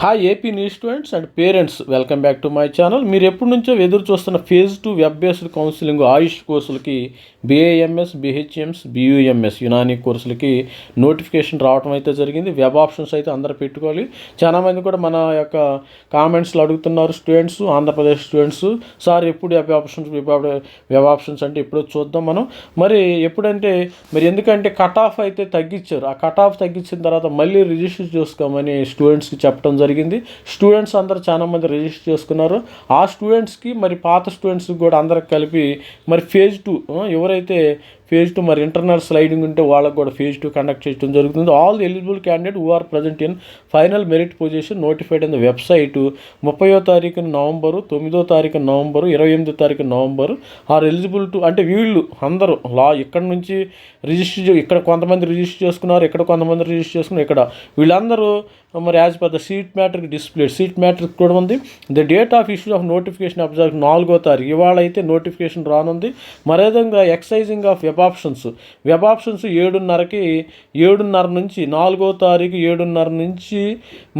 Hi AP news students and parents welcome back to my channel మీరు ఎప్పటి నుంచో ఎదురు చూస్తున్న phase two web based counselling AYUSH కోర్సులకి BAMS BHMS BUMS Unani కోర్సులకి notification రావడం అయితే జరిగింది. వెబ్ ఆప్షన్స్ అయితే అందరు పెట్టుకోవాలి. చాలామంది కూడా మన యొక్క కామెంట్స్లో అడుగుతున్నారు. స్టూడెంట్స్ ఆంధ్రప్రదేశ్ స్టూడెంట్స్ సార్ ఎప్పుడు వెబ్ ఆప్షన్స్ వెబ్ ఆప్షన్స్ అంటే ఎప్పుడో చూద్దాం మనం. మరి ఎప్పుడంటే మరి ఎందుకంటే కట్ ఆఫ్ అయితే తగ్గించారు. ఆ కట్ ఆఫ్ తగ్గించిన తర్వాత మళ్ళీ రిజిస్టర్ చేసుకోమని స్టూడెంట్స్కి చెప్పడం జరిగింది జరిగింది. స్టూడెంట్స్ అందరూ చాలా మంది రిజిస్టర్ చేసుకున్నారు. ఆ స్టూడెంట్స్కి మరి పాత స్టూడెంట్స్కి కూడా అందరికి కలిపి మరి ఫేజ్ టూ ఎవరైతే ఫేజ్ టూ మరి ఇంటర్నల్ స్లైడింగ్ ఉంటే వాళ్ళకి కూడా ఫేజ్ టూ కండక్ట్ చేయడం జరుగుతుంది. All eligible candidate who are present in final merit position notified in the website ముప్పయో తారీఖు నవంబరు తొమ్మిదో తారీఖు నవంబరు ఇరవై ఎనిమిదో తారీఖు నవంబరు ఆర్ ఎలిజిబుల్ టు అంటే వీళ్ళు అందరూ లా ఇక్కడ నుంచి రిజిస్టర్ ఇక్కడ కొంతమంది రిజిస్టర్ చేసుకున్నారు ఇక్కడ కొంతమంది రిజిస్టర్ చేసుకున్నారు ఇక్కడ. వీళ్ళందరూ మరి as per the seat matrix display seat matrix కూడా ఉంది. The date of issue of notification observe నాలుగో తారీఖు. ఇవాళ అయితే నోటిఫికేషన్ రానుంది. మరేవిధంగా exercising of web options. Web options ఏడున్నరకి ఏడున్నర నుంచి నాలుగో తారీఖు ఏడున్నర నుంచి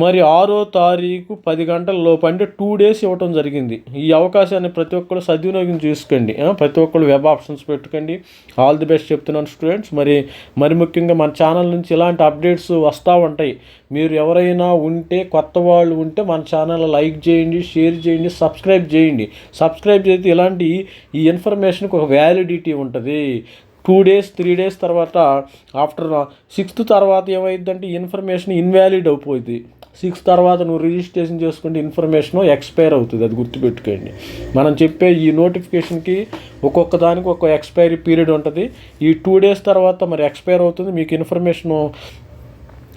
మరి ఆరో తారీఖు పది గంటల లోపు అంటే టూ డేస్ ఇవ్వటం జరిగింది. ఈ అవకాశాన్ని ప్రతి ఒక్కరు సద్వినియోగం చేసుకోండి. ప్రతి ఒక్కరు వెబ్ ఆప్షన్స్ పెట్టుకోండి. ఆల్ ది బెస్ట్ చెప్తున్నాను స్టూడెంట్స్. మరి మరి ముఖ్యంగా మన ఛానల్ నుంచి ఇలాంటి అప్డేట్స్ వస్తూ ఉంటాయి. మీరు ఎవరైనా ఉంటే కొత్త వాళ్ళు ఉంటే మన ఛానల్ లైక్ చేయండి షేర్ చేయండి సబ్స్క్రైబ్ చేయండి. సబ్స్క్రైబ్ చేస్తే ఇలాంటి ఈ ఇన్ఫర్మేషన్కి ఒక వ్యాలిడిటీ ఉంటుంది. టూ డేస్ త్రీ డేస్ తర్వాత ఆఫ్టర్ సిక్స్త్ తర్వాత ఏమైందంటే ఇన్ఫర్మేషన్ ఇన్వాలిడ్ అయిపోయింది. సిక్స్ తర్వాత నువ్వు రిజిస్ట్రేషన్ చేసుకుంటే ఇన్ఫర్మేషన్ ఎక్స్పైర్ అవుతుంది అది గుర్తుపెట్టుకోండి. మనం చెప్పే ఈ నోటిఫికేషన్కి ఒక్కొక్క దానికి ఒక్కొక్క ఎక్స్పైరీ పీరియడ్ ఉంటుంది. ఈ టూ డేస్ తర్వాత మరి ఎక్స్పైర్ అవుతుంది మీకు ఇన్ఫర్మేషను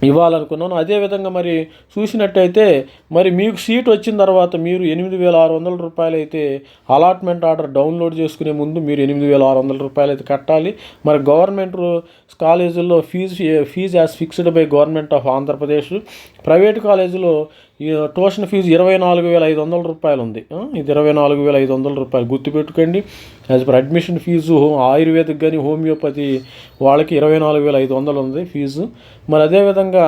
ఇవ్వాలనుకున్నాను. అదేవిధంగా మరి చూసినట్టయితే మరి మీకు సీట్ వచ్చిన తర్వాత మీరు ఎనిమిది వేల ఆరు వందల రూపాయలు అయితే అలాట్మెంట్ ఆర్డర్ డౌన్లోడ్ చేసుకునే ముందు మీరు ఎనిమిది వేల ఆరు వందల రూపాయలు అయితే కట్టాలి. మరి గవర్నమెంట్ కాలేజీల్లో fee fee as fixed by government of Andhra Pradesh. Private కాలేజీలో ట్యూషన్ ఫీజు ఇరవై నాలుగు వేల ఐదు వందల రూపాయలు ఉంది ఇది ఇరవై నాలుగు వేల ఐదు వందల రూపాయలు. గుర్తుపెట్టుకోండి as per admission fee ayurvedic కానీ హోమియోపతి వాళ్ళకి ఇరవై నాలుగు వేల ఐదు వందలు ఉంది ఫీజు. మరి అదేవిధంగా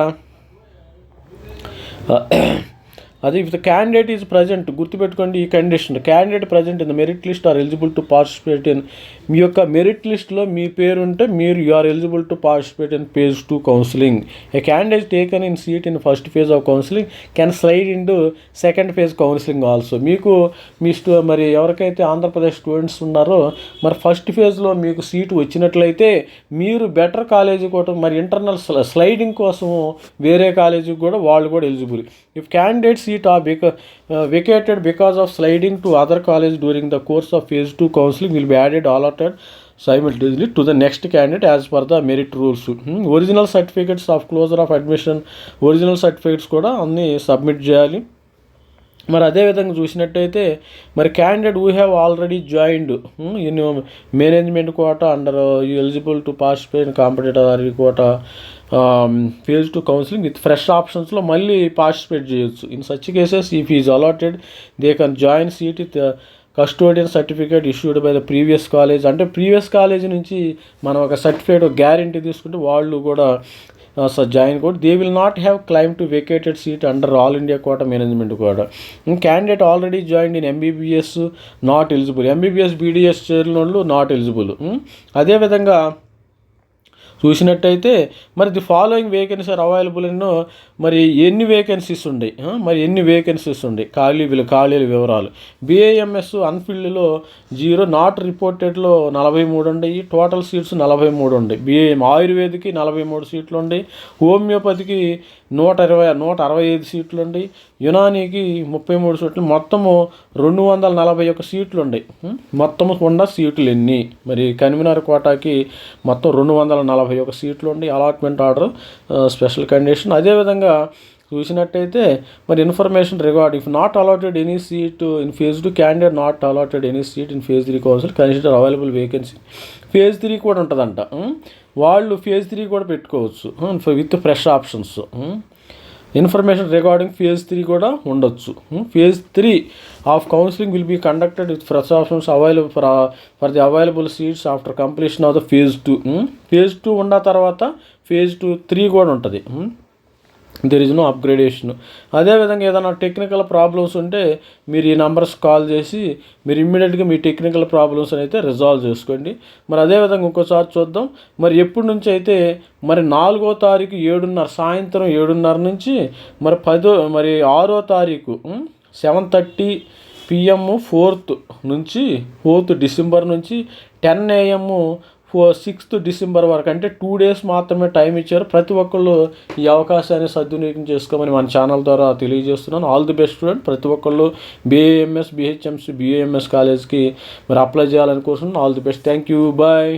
అది if the candidate is present గుర్తుపెట్టుకోండి ఈ condition candidate present in the merit list are eligible to participate in మీ యొక్క మెరిట్ లిస్ట్లో మీ పేరు ఉంటే మీరు you are eligible to participate in phase two counselling a candidate taken in seat in first phase of counselling can slide into second phase counselling also మీకు మీ స్టూ మరి ఎవరికైతే ఆంధ్రప్రదేశ్ స్టూడెంట్స్ ఉన్నారో మరి ఫస్ట్ ఫేజ్లో మీకు సీటు వచ్చినట్లయితే మీరు బెటర్ కాలేజీ కూడా మరి ఇంటర్నల్ స్లైడింగ్ కోసము వేరే కాలేజీకి కూడా వాళ్ళు కూడా eligible if seat are are బికా vacated because of sliding to other college during the course of phase two counselling will be added allotted simultaneously to the next candidate as per the merit rules hmm. original certificates of closure of admission original certificates కూడా అన్నీ submit చేయాలి మరి అదేవిధంగా చూసినట్టయితే మరి candidate we have already joined in management quota under eligible to participate competitor quota phase to counselling with fresh ఆప్షన్స్లో మళ్ళీ participate చేయొచ్చు. ఇన్ సచ్ కేసెస్ ఈ phase allotted they can join seat with custodian certificate issued by the previous college అంటే previous college నుంచి మనం ఒక certificate guarantee తీసుకుంటే వాళ్ళు కూడా జాయిన్ కూడా. They will not have claim to vacated seat under all India quota management కూడా candidate already join in MBBS not eligible MBBS BDS చేరిన వాళ్ళు నాట్ ఎలిజిబుల్ అదేవిధంగా చూసినట్టయితే మరి the following vacancy are available ఎన్నో మరి ఎన్ని వేకెన్సీస్ ఉన్నాయి మరి ఎన్ని వేకెన్సీస్ ఉన్నాయి ఖాళీ వీళ్ళ ఖాళీల వివరాలు. బిఏఎంఎస్ అన్ఫీల్డ్లో జీరో నాట్ రిపోర్టెడ్లో నలభై మూడు ఉన్నాయి టోటల్ సీట్స్ నలభై మూడు ఉన్నాయి బిఏఎం ఆయుర్వేదికి నలభై మూడు సీట్లు ఉన్నాయి హోమియోపతికి నూట ఇరవై నూట అరవై ఐదు సీట్లు ఉన్నాయి యునానీకి ముప్పై మూడు సీట్లు మొత్తము రెండు వందల నలభై ఒక్క సీట్లు ఉన్నాయి మొత్తము ఉన్న సీట్లు ఎన్ని మరి కన్వీనర్ కోటాకి మొత్తం రెండు వందల నలభై ఒక సీట్లు ఉండి. అలాట్మెంట్ ఆర్డర్ స్పెషల్ కండిషన్ అదేవిధంగా చూసినట్టయితే మరి information regard if not allotted any seat in phase two candidate not allotted any seat in phase three council consider available vacancy phase three కూడా ఉంటుందంట. వాళ్ళు ఫేజ్ త్రీ కూడా పెట్టుకోవచ్చు. With fresh options information regarding phase three కూడా ఉండొచ్చు. Phase three of counselling will be conducted with fresh options available for for the available seats after completion of the phase two phase two ఉన్న తర్వాత phase two three కూడా ఉంటుంది. There is no upgradation అదేవిధంగా ఏదైనా technical problems ఉంటే మీరు ఈ numbers call చేసి మీరు ఇమ్మీడియట్గా మీ టెక్నికల్ ప్రాబ్లమ్స్ అయితే రిజాల్వ్ చేసుకోండి. మరి అదేవిధంగా ఇంకోసారి చూద్దాం. మరి ఎప్పటి నుంచి అయితే మరి నాలుగో తారీఖు ఏడున్నర సాయంత్రం ఏడున్నర నుంచి మరి పదో మరి ఆరో తారీఖు సెవెన్ థర్టీ పిఎమ్ ఫోర్త్ నుంచి ఫోర్త్ డిసెంబర్ నుంచి టెన్ ఏఎం సిక్స్త్ డిసెంబర్ వరకు. అంటే టూ డేస్ మాత్రమే టైం ఇచ్చారు. ప్రతి ఒక్కళ్ళు ఈ అవకాశాన్ని సద్వినియోగం చేసుకోమని మన ఛానల్ ద్వారా తెలియజేస్తున్నాను. ఆల్ ది బెస్ట్ స్టూడెంట్ ప్రతి ఒక్కళ్ళు బీఏఎంఎస్ బిహెచ్ఎంసి బిఏఎంఎస్ కాలేజ్కి మరి అప్లై చేయాలని కోరుతున్నాను all the best thank you bye